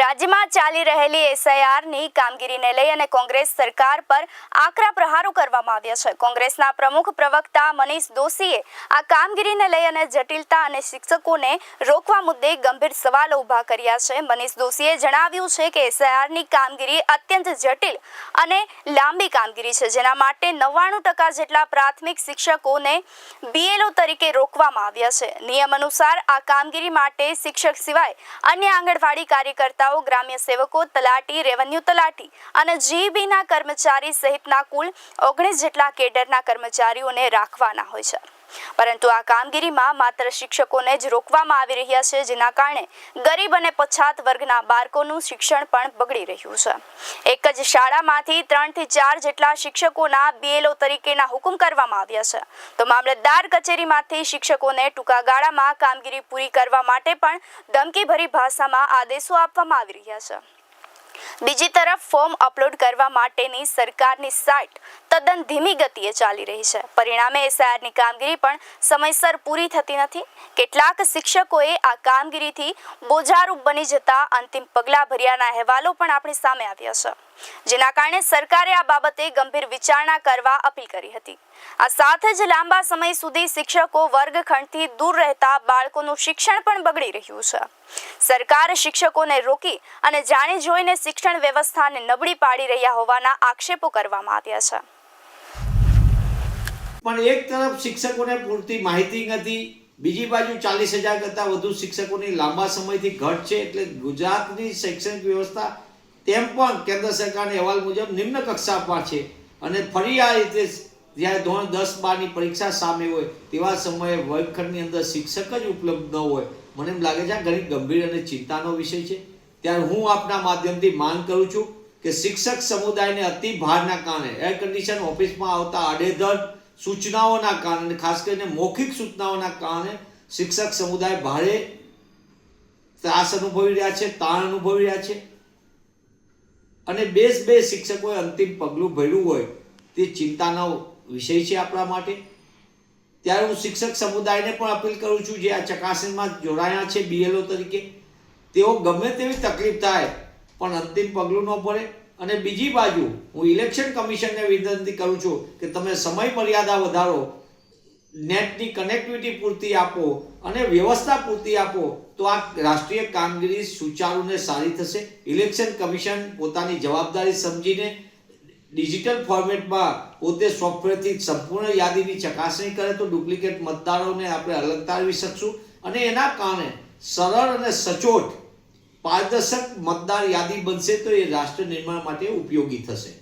રાજ્યમાં ચાલી રહેલી એસઆઈઆરની કામગીરીને લઈ અને કોંગ્રેસ સરકાર પર આકરા પ્રહારો કરવામાં આવ્યા છે. કોંગ્રેસના પ્રમુખ પ્રવક્તા મનીષ દોશીએ આ કામગીરીને લઈ અને જટિલતા અને શિક્ષકોને રોકવા મુદ્દે ગંભીર સવાલો ઊભા કર્યા છે. મનીષ દોશીએ જણાવ્યું છે કે એસઆઈઆરની કામગીરી અત્યંત જટિલ અને લાંબી કામગીરી છે, જેના માટે નવ્વાણું ટકા જેટલા પ્રાથમિક શિક્ષકોને બીએલઓ તરીકે રોકવામાં આવ્યા છે. નિયમ અનુસાર આ કામગીરી માટે શિક્ષક સિવાય અન્ય આંગણવાડી કાર્યકર્તાઓ ગ્રામ્ય સેવકો, તલાટી, રેવન્યુ તલાટી અને જીબીના કર્મચારી સહિતના કુલ ઓગણીસ જેટલા કેડરના કર્મચારીઓને રાખવાના હોય છે. પરંતુ આ કામગીરીમાં માત્ર શિક્ષકોને જ રોકવામાં આવી રહ્યા છે, જેના કારણે ગરીબ અને પછાત વર્ગના બાળકોનું શિક્ષણ પણ બગડી રહ્યું છે. એક જ શાળામાંથી ત્રણથી ચાર જેટલા શિક્ષકોના બીએલઓ તરીકેના હુકમ કરવામાં આવ્યા છે. તો મામલતદાર કચેરીમાંથી શિક્ષકોને ટૂંકા ગાળામાં કામગીરી પૂરી કરવા માટે પણ ધમકીભરી ભાષામાં આદેશો આપવામાં આવી રહ્યા છે. બીજી તરફ ફોર્મ અપલોડ કરવા માટેની સરકારની સાઇટ તદ્દન ધીમી ગતિએ ચાલી રહી છે. પરિણામે એસઆઈઆરની કામગીરી પણ સમયસર પૂરી થતી નથી. કેટલાક શિક્ષકોએ આ કામગીરીથી બોજારૂપ બની જતા અંતિમ પગલાં ભર્યાના અહેવાલો પણ આપણી સામે આવ્યા છે. જેના કારણે સરકારે આ બાબતે ગંભીર વિચારણા કરવા અપીલ કરી હતી. આ સાથે જ લાંબા સમય સુધી શિક્ષકો વર્ગખંડથી દૂર રહેતા બાળકોનું શિક્ષણ પણ બગડી રહ્યું છે. સરકાર શિક્ષકોને રોકી અને જાણી જોઈને શિક્ષણ વ્યવસ્થાને નબળી પાડી રહ્યા હોવાના આક્ષેપો કરવામાં આવ્યા છે. પણ એક તરફ શિક્ષકોને પૂરતી માહિતી નથી, બીજી બાજુ ચાલીસ હજાર કરતાં વધુ શિક્ષકોની લાંબા સમયથી ઘટ છે એટલે ગુજરાતની શૈક્ષણિક વ્યવસ્થા તેમ પણ કેન્દ્ર સરકારના અહેવાલ મુજબ નિમ્ન કક્ષા પર છે. અને ફરી આ રીતે જ્યારે ધોરણ દસ બારની પરીક્ષા સામે હોય, તેવા સમયે વર્ગખંડની અંદર શિક્ષક જ ઉપલબ્ધ ન હોય. મને એમ લાગે છે આ ઘણી ગંભીર અને ચિંતાનો વિષય છે. ત્યારે હું આપના માધ્યમથી માંગ કરું છું કે શિક્ષક સમુદાયને અતિ ભારના કારણે એર કન્ડિશન ઓફિસમાં આવતા આડેધડ સૂચનાઓના કારણે, ખાસ કરીને મૌખિક સૂચનાઓના કારણે શિક્ષક સમુદાય ભારે ત્રાસ અનુભવી રહ્યા છે, તાણ અનુભવી રહ્યા છે. અને બેસ બે શિક્ષકોએ અંતિમ પગલું ભર્યું હોય તે ચિંતાનો વિષય છે આપણા માટે. ત્યારે હું શિક્ષક સમુદાયને પણ અપીલ કરું છું, જે આ ચકાસણીમાં જોડાયા છે બીએલઓ તરીકે, તેઓ ગમે તેવી તકલીફ થાય, પણ અંતિમ પગલું ન ભરે. અને બીજી બાજુ હું ઇલેક્શન કમિશનને વિનંતી કરું છું કે તમે સમય મર્યાદા વધારો, નેટની કનેક્ટિવિટી પૂરતી આપો અને વ્યવસ્થા પૂરતી આપો, તો આ રાષ્ટ્રીય કામગીરી સુચારુ ને સારી થશે. ઇલેક્શન કમિશન પોતાની જવાબદારી સમજીને ડિજિટલ ફોર્મેટમાં પોતે સોફ્ટવેરથી સંપૂર્ણ યાદીની ચકાસણી કરે તો ડુપ્લિકેટ મતદારોને આપણે અલગ તારવી શકશું અને એના કારણે સરળ અને સચોટ પારદર્શક મતદાર યાદી બનશે તો એ રાષ્ટ્ર નિર્માણ માટે ઉપયોગી થશે.